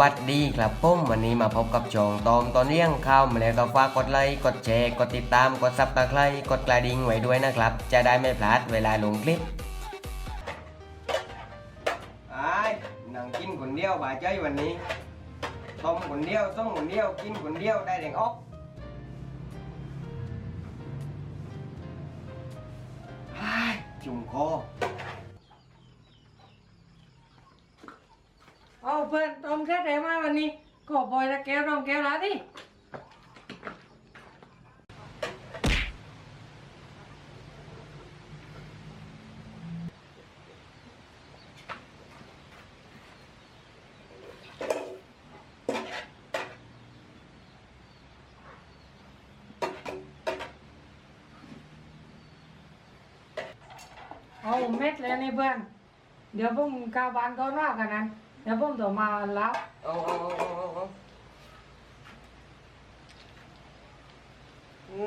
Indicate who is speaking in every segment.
Speaker 1: วัดดีครับผมวันนี้มาพบกับชองตอมตอนเลี้ยงข้าวมาแล้วก็ฝากกดไลค์กดแชร์กดติดตามกดซับตะไคร้กดกระดิ่งไว้ด้วยนะครับ จะได้ไม่พลาดเวลาลงคลิปไอ้นั่งกินคนเดียวบาใจวันนี้ต้มคนเดียวต้มคนเดียวกินคนเดียวได้แรงออกไอ้จุ่มคอ
Speaker 2: เอาเพื่อนต้มแค่ไหนมาวันนี้ก็บอยตะแก้วรองแก้วละดิเอาเม็ดเลยนี่เพื่อนเดี๋ยวผมกกาวบานก่อนว่ากันนั้น เดี๋ยวผมจะมารับ
Speaker 1: เอาเอาเอาเอาเอาเอา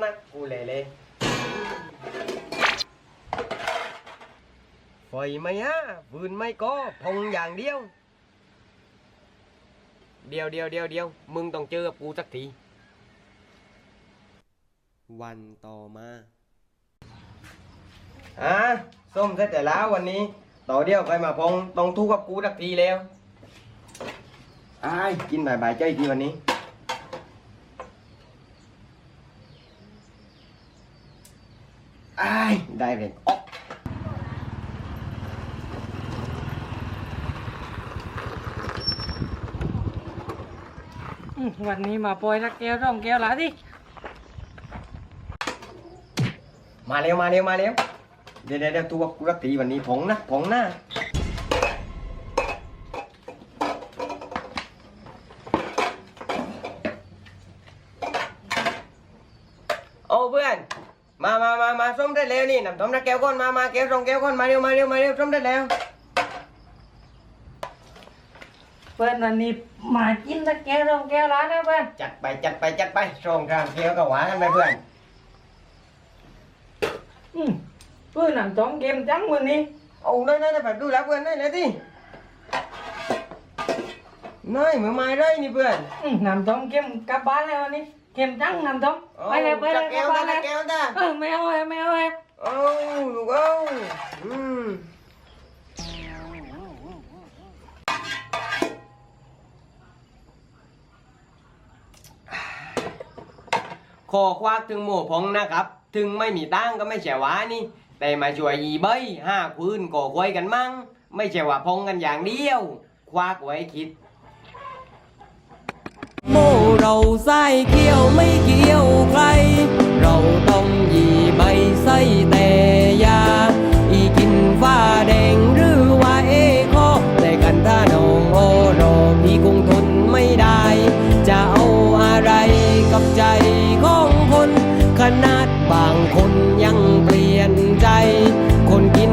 Speaker 1: นักกูเลยเลยไฟไหมฮะฟืนไม่ก็พองอย่างเดียว เดียวเดียวเดียวเดียวมึงต้องเจอกับกูสักที วันต่อมาอะส้มเสร็จแต่แล้ววันนี้ ต่อเดียวใครมาพองต้องทุกกับกูสักทีแล้ว อ้ายกินบ่ายบ่ายๆใจทีวันนี้อ้ายได้เลยอ๊อก
Speaker 2: อืมวันนี้มาปล่อยตะแก้วรองแก้วละดิ
Speaker 1: มาเร็วมาเร็วมาเร็วเดี๋ยวเดี๋ยวเดี๋ยวตัวกูรักตีวันนี้ผงนะผงหน้า เพื่อน มามามามาส้มได้แล้วนี่น้ำส้มได้แก้วก้อนมามาแก้วสองแก้วก้อนมาเร็วมาเร็วมาเร็วส้มได้แล้ว เ
Speaker 2: พื่อนวันนี้มากินตะแก้วรองแก้วละนะเพื่อน
Speaker 1: จัดไปจัดไปจัดไปส่งกลางเกียวกับหวานกันไปเพื่อน
Speaker 2: อืมเพื่อนน้ำต้มเกมจังวันนี้
Speaker 1: โอ้ได้ได้ได้แบบดูแล้วเพื่อนได้เลยที่น้อยมือไม้ได้นี่เพื่อน
Speaker 2: อืมน้ำต้มเกมกลับบ้านเลยวันนี้ เกมจังน้ำต้มไปเลยไปเลยจักกแก้ลับวบ้าได้นเลยแ
Speaker 1: ก้วได้
Speaker 2: เออไม่เอาเลยไม่เอาเลย
Speaker 1: โอ้ลูกเอ้าอืมขอควักถึงหมู่พงนะครับ ถึงไม่มีตังค์ก็ไม่ใช่หวานี่ แต่มาช่วยอีเบยห้าพื้นก่อควยกันมั่ง ไม่ใช่ว่าพงกันอย่างเดียว ควักไว้คิด โมเราใส้เกี่ยวไม่เกี่ยวใคร เราต้องยีใบใส้แต่ยา อีกินฟ้าแดงหรือว่าเอคอแต่กันถ้าน้องโอรอพี่คงทนไม่ได้ จะเอาอะไรกับใจ